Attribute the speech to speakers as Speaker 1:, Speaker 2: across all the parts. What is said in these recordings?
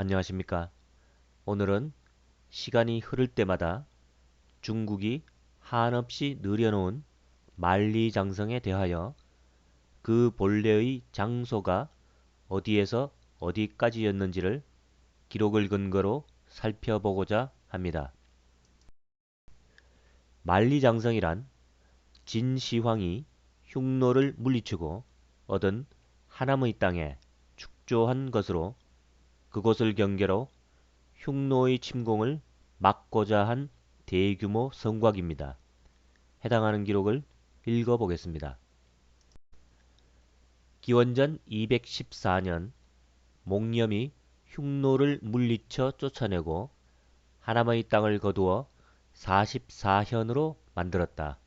Speaker 1: 안녕하십니까. 오늘은 시간이 흐를 때마다 중국이 한없이 느려놓은 만리장성에 대하여 그 본래의 장소가 어디에서 어디까지였는지를 기록을 근거로 살펴보고자 합니다. 만리장성이란 진시황이 흉노를 물리치고 얻은 하남의 땅에 축조한 것으로 그곳을 경계로 흉노의 침공을 막고자 한 대규모 성곽입니다. 해당하는 기록을 읽어보겠습니다. 기원전 214년 목념이 흉노를 물리쳐 쫓아내고 하남의 땅을 거두어 44현으로 만들었다.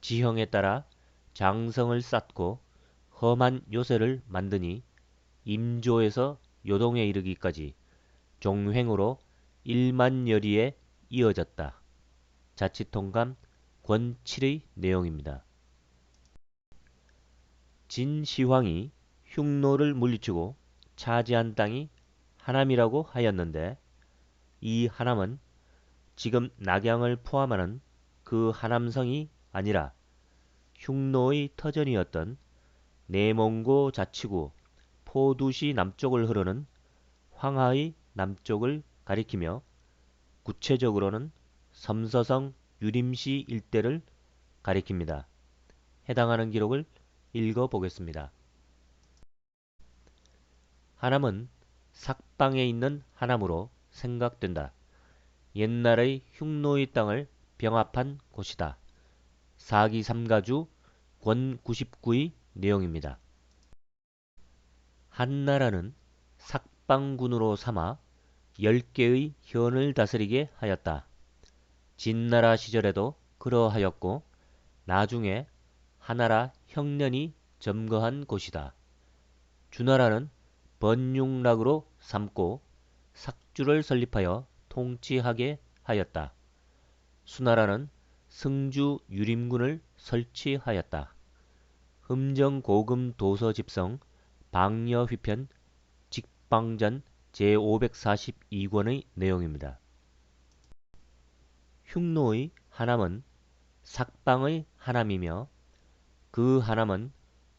Speaker 1: 지형에 따라 장성을 쌓고 험한 요새를 만드니 임조에서 요동에 이르기까지 종횡으로 1만 여리에 이어졌다. 자치통감 권7의 내용입니다. 진시황이 흉노를 물리치고 차지한 땅이 하남이라고 하였는데 이 하남은 지금 낙양을 포함하는 그 하남성이 아니라 흉노의 터전이었던 내몽고 자치구 포두시 남쪽을 흐르는 황하의 남쪽을 가리키며 구체적으로는 섬서성 유림시 일대를 가리킵니다. 해당하는 기록을 읽어 보겠습니다. 하남은 삭방에 있는 하남으로 생각된다. 옛날의 흉노의 땅을 병합한 곳이다. 사기 삼가주 권 99의 내용입니다. 한나라는 삭방군으로 삼아 10개의 현을 다스리게 하였다. 진나라 시절에도 그러하였고 나중에 하나라 형년이 점거한 곳이다. 주나라는 번육락으로 삼고 삭주를 설립하여 통치하게 하였다. 수나라는 승주 유림군을 설치하였다. 흠정 고금 도서 집성 방여 휘편 직방전 제542권의 내용입니다. 흉노의 하남은 삭방의 하남이며 그 하남은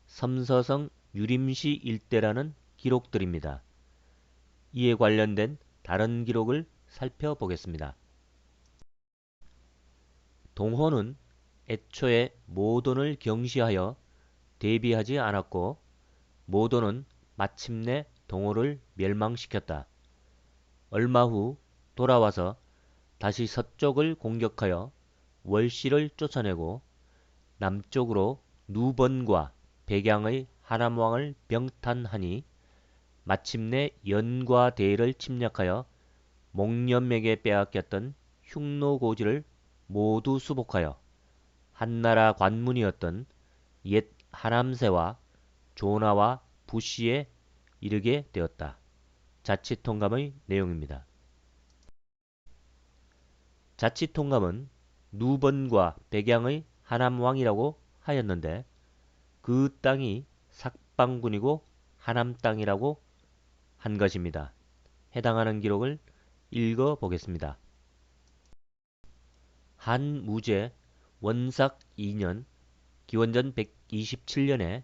Speaker 1: 섬서성 유림시 일대라는 기록들입니다. 이에 관련된 다른 기록을 살펴보겠습니다. 동호는 애초에 모돈을 경시하여 대비하지 않았고 모돈은 마침내 동호를 멸망시켰다. 얼마 후 돌아와서 다시 서쪽을 공격하여 월씨를 쫓아내고 남쪽으로 누번과 백양의 하남왕을 병탄하니 마침내 연과 대를 침략하여 목념에게 빼앗겼던 흉노고지를 모두 수복하여 한나라 관문이었던 옛 하남세와 조나와 부시에 이르게 되었다. 자치 통감의 내용입니다. 자치 통감은 누번과 백양의 하남 왕이라고 하였는데 그 땅이 삭방군이고 하남 땅이라고 한 것입니다. 해당하는 기록을 읽어 보겠습니다. 한무제 원삭 2년 기원전 127년에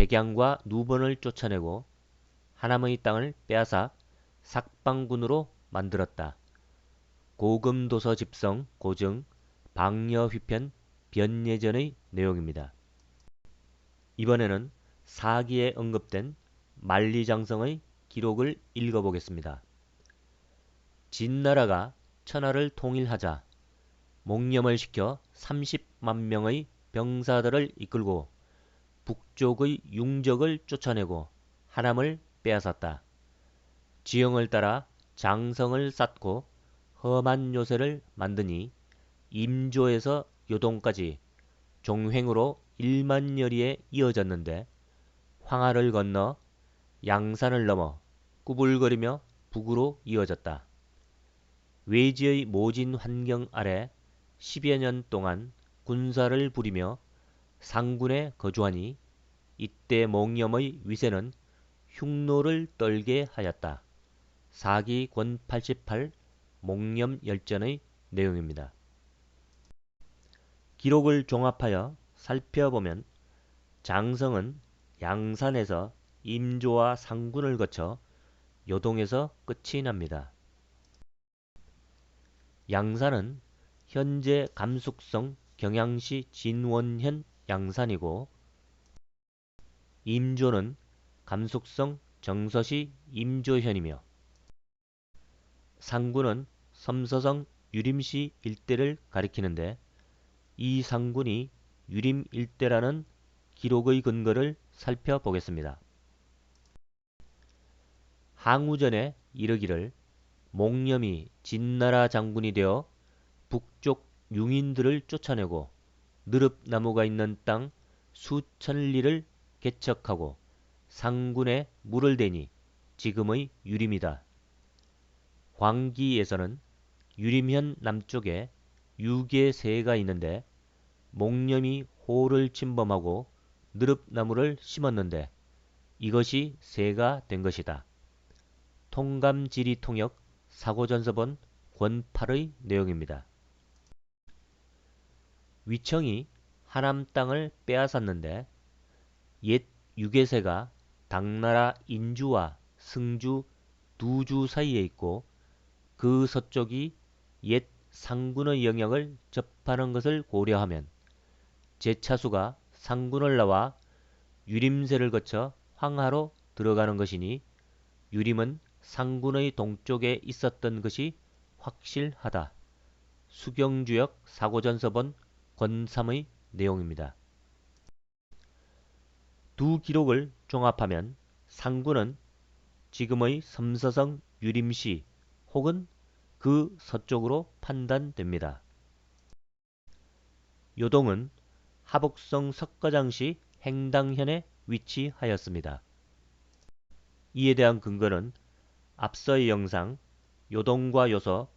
Speaker 1: 백양과 누번을 쫓아내고 하남의 땅을 빼앗아 삭방군으로 만들었다. 고금도서 집성 고증 방여휘편 변예전의 내용입니다. 이번에는 사기에 언급된 만리장성의 기록을 읽어보겠습니다. 진나라가 천하를 통일하자 목념을 시켜 30만 명의 병사들을 이끌고 북쪽의 융적을 쫓아내고 하남을 빼앗았다. 지형을 따라 장성을 쌓고 험한 요새를 만드니 임조에서 요동까지 종횡으로 1만 여리에 이어졌는데 황하를 건너 양산을 넘어 꾸불거리며 북으로 이어졌다. 외지의 모진 환경 아래 10여 년 동안 군사를 부리며 상군에 거주하니 이때 몽염의 위세는 흉노를 떨게 하였다. 4기 권 88 목념 열전의 내용입니다. 기록을 종합하여 살펴보면 장성은 양산에서 임조와 상군을 거쳐 요동에서 끝이 납니다. 양산은 현재 감숙성 경양시 진원현 양산이고 임조는 감숙성 정서시 임조현이며 상군은 섬서성 유림시 일대를 가리키는데 이 상군이 유림 일대라는 기록의 근거를 살펴보겠습니다. 항우전에 이르기를 목념이 진나라 장군이 되어 북쪽 융인들을 쫓아내고 느릅나무가 있는 땅 수천 리를 개척하고 상군에 물을 대니 지금의 유림이다. 광기에서는 유림현 남쪽에 유계세가 있는데 목념이 호를 침범하고 느릅나무를 심었는데 이것이 세가 된 것이다. 통감지리 통역 사고전서본 권 8의 내용입니다. 위청이 하남 땅을 빼앗았는데 옛 유계세가 당나라 인주와 승주 두 주 사이에 있고 그 서쪽이 옛 상군의 영역을 접하는 것을 고려하면 제차수가 상군을 나와 유림세를 거쳐 황하로 들어가는 것이니 유림은 상군의 동쪽에 있었던 것이 확실하다. 수경주역 사고전서본 권3의 내용입니다. 두 기록을 종합하면 상군은 지금의 섬서성 유림시 혹은 그 서쪽으로 판단됩니다. 요동은 하복성 석가장시 행당현에 위치하였습니다. 이에 대한 근거는 앞서의 영상 요동과 요서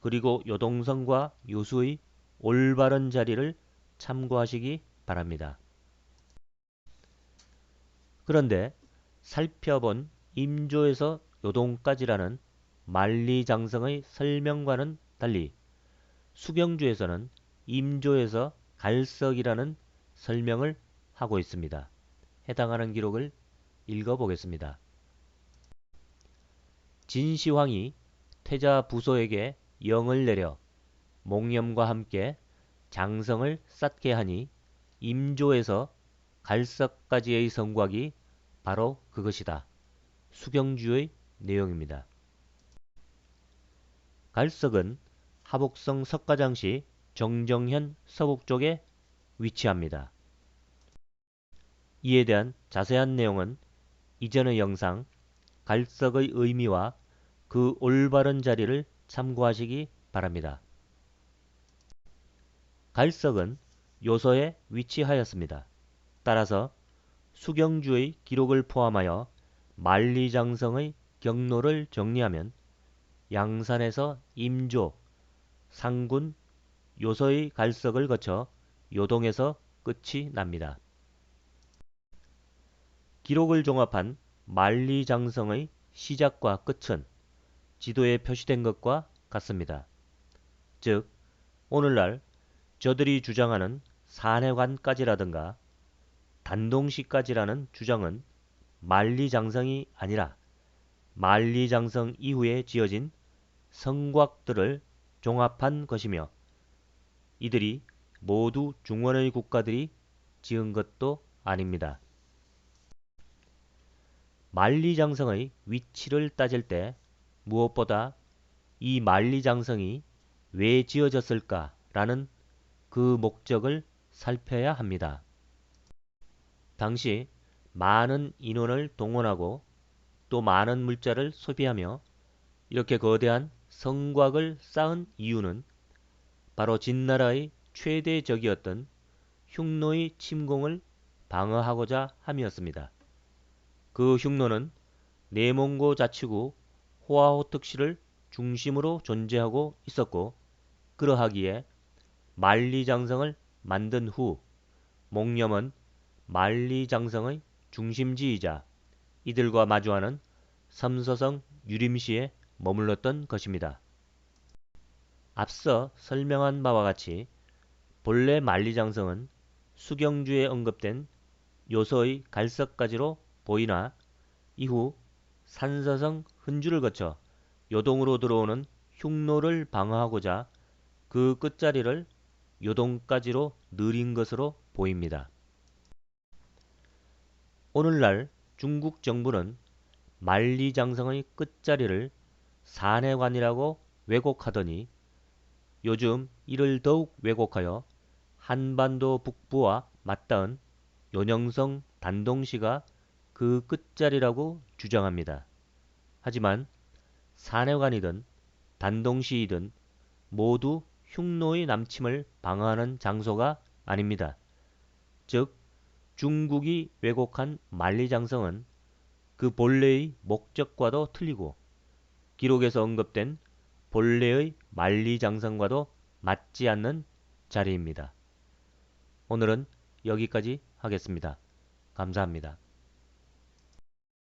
Speaker 1: 그리고 요동성과 요수의 올바른 자리를 참고하시기 바랍니다. 그런데 살펴본 임조에서 요동까지라는 만리장성의 설명과는 달리 수경주에서는 임조에서 갈석이라는 설명을 하고 있습니다. 해당하는 기록을 읽어보겠습니다. 진시황이 태자 부소에게 영을 내려 목념과 함께 장성을 쌓게 하니 임조에서 갈석까지의 성곽이 바로 그것이다. 수경주의 내용입니다. 갈석은 하복성 석가장시 정정현 서북쪽에 위치합니다. 이에 대한 자세한 내용은 이전의 영상 갈석의 의미와 그 올바른 자리를 참고하시기 바랍니다. 갈석은 요서에 위치하였습니다. 따라서 수경주의 기록을 포함하여 만리장성의 경로를 정리하면 양산에서 임조, 상군, 요서의 갈석을 거쳐 요동에서 끝이 납니다. 기록을 종합한 만리장성의 시작과 끝은 지도에 표시된 것과 같습니다. 즉, 오늘날 저들이 주장하는 산해관까지라든가 단동시까지라는 주장은 만리장성이 아니라 만리장성 이후에 지어진 성곽들을 종합한 것이며 이들이 모두 중원의 국가들이 지은 것도 아닙니다. 만리장성의 위치를 따질 때 무엇보다 이 만리장성이 왜 지어졌을까라는 그 목적을 살펴야 합니다. 당시 많은 인원을 동원하고 또 많은 물자를 소비하며 이렇게 거대한 성곽을 쌓은 이유는 바로 진나라의 최대 적이었던 흉노의 침공을 방어하고자 함이었습니다. 그 흉노는 내몽고 자치구 호아호특시를 중심으로 존재하고 있었고 그러하기에 만리장성을 만든 후 목념은 만리장성의 중심지이자 이들과 마주하는 삼서성 유림시에 머물렀던 것입니다. 앞서 설명한 바와 같이 본래 만리장성은 수경주에 언급된 요소의 갈석가지로 보이나 이후 산서성 흔주를 거쳐 요동으로 들어오는 흉노를 방어하고자 그 끝자리를 요동까지로 느린 것으로 보입니다. 오늘날 중국 정부는 만리장성의 끝자리를 산해관이라고 왜곡하더니 요즘 이를 더욱 왜곡하여 한반도 북부와 맞닿은 요녕성 단동시가 그 끝자리라고 주장합니다. 하지만 산해관이든 단동시이든 모두 흉노의 남침을 방어하는 장소가 아닙니다. 즉 중국이 왜곡한 만리장성은 그 본래의 목적과도 틀리고 기록에서 언급된 본래의 만리장성과도 맞지 않는 자리입니다. 오늘은 여기까지 하겠습니다. 감사합니다.